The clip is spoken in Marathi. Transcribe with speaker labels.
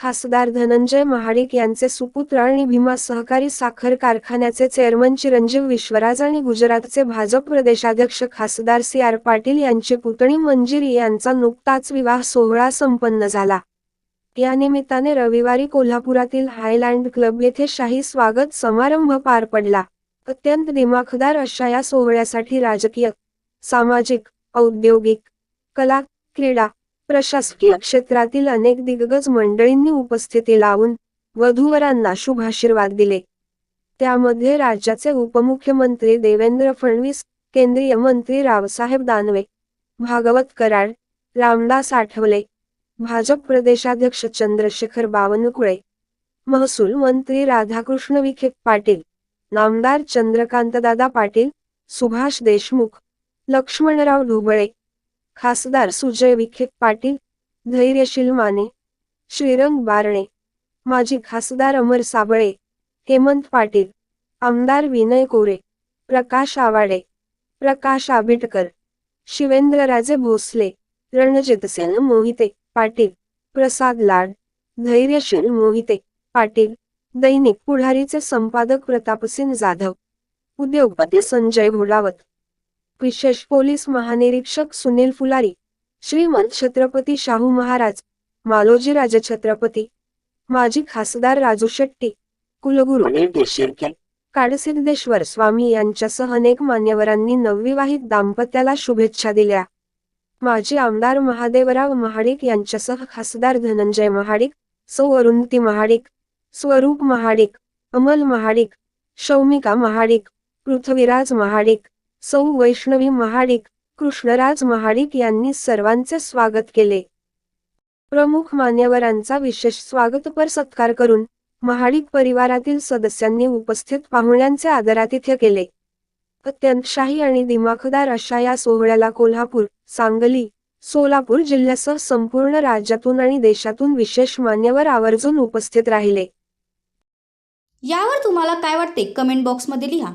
Speaker 1: खासदार धनंजय महाडिक यांचे सुपुत्र आणि भीमा सहकारी साखर कारखान्याचे चेअरमन चिरंजीव विश्वराज आणि गुजरातचे भाजप प्रदेशाध्यक्ष खासदार सी आर पाटील यांची पुतणी मंजिरी यांचा नुकताच विवाह सोहळा संपन्न झाला. या निमित्ताने रविवारी कोल्हापुरातील हायलँड क्लब येथे शाही स्वागत समारंभ पार पडला. अत्यंत दिमाखदार अशा या सोहळ्यासाठी राजकीय सामाजिक औद्योगिक कला क्रीडा प्रशासकीय क्षेत्रातील अनेक दिग्गज मंडळींनी उपस्थिती लावून वधूवरांना शुभाशीर्वाद दिले. त्यामध्ये राज्याचे उपमुख्यमंत्री देवेंद्र फडणवीस केंद्रीय मंत्री रावसाहेब दानवे भागवत कराड रामदास आठवले भाजप प्रदेशाध्यक्ष चंद्रशेखर बावनकुळे महसूल मंत्री राधाकृष्ण विखे पाटील नामदार चंद्रकांतदादा पाटील सुभाष देशमुख लक्ष्मणराव ढोबळे खासदार सुजय विखे पाटील धैर्यशील माने श्रीरंग बारणे माजी खासदार अमर साबळे हेमंत पाटील आमदार विनय कोरे प्रकाश आवाडे प्रकाश आबिटकर शिवेंद्रराजे भोसले रणजितसेन मोहिते पाटील प्रसाद लाड धैर्यशील मोहिते पाटील दैनिक पुढारीचे संपादक प्रतापसिंग जाधव उद्योगपती संजय भोडावत विशेष पोलीस महानिरीक्षक सुनील फुलारी श्रीमंत छत्रपती शाहू महाराज मालोजी राजे छत्रपती माजी खासदार राजू शेट्टी कुलगुरू काडसिद्धेश्वर स्वामी यांच्यासह अनेक मान्यवरांनी नवविवाहित दाम्पत्याला शुभेच्छा दिल्या. माजी आमदार महादेवराव महाडिक यांच्यासह खासदार धनंजय महाडिक सौ अरुंधती महाडिक स्वरूप महाडिक अमल महाडिक शौमिका महाडिक पृथ्वीराज महाडिक सौ वैष्णवी महाडिक कृष्णराज महाडिक यांनी सर्वांचे स्वागत केले. प्रमुख मान्यवरांचा विशेष स्वागतपर सत्कार करून महाडिक परिवारातील सदस्यांनी उपस्थित पाहुण्यांचे आदरातिथ्य केले. अत्यंत शाही आणि दिमाखदार अशा या सोहळ्याला कोल्हापूर सांगली सोलापूर जिल्ह्यासह संपूर्ण राज्यातून आणि देशातून विशेष मान्यवर आवर्जून उपस्थित राहिले.
Speaker 2: यावर तुम्हाला काय वाटते? कमेंट बॉक्समध्ये लिहा.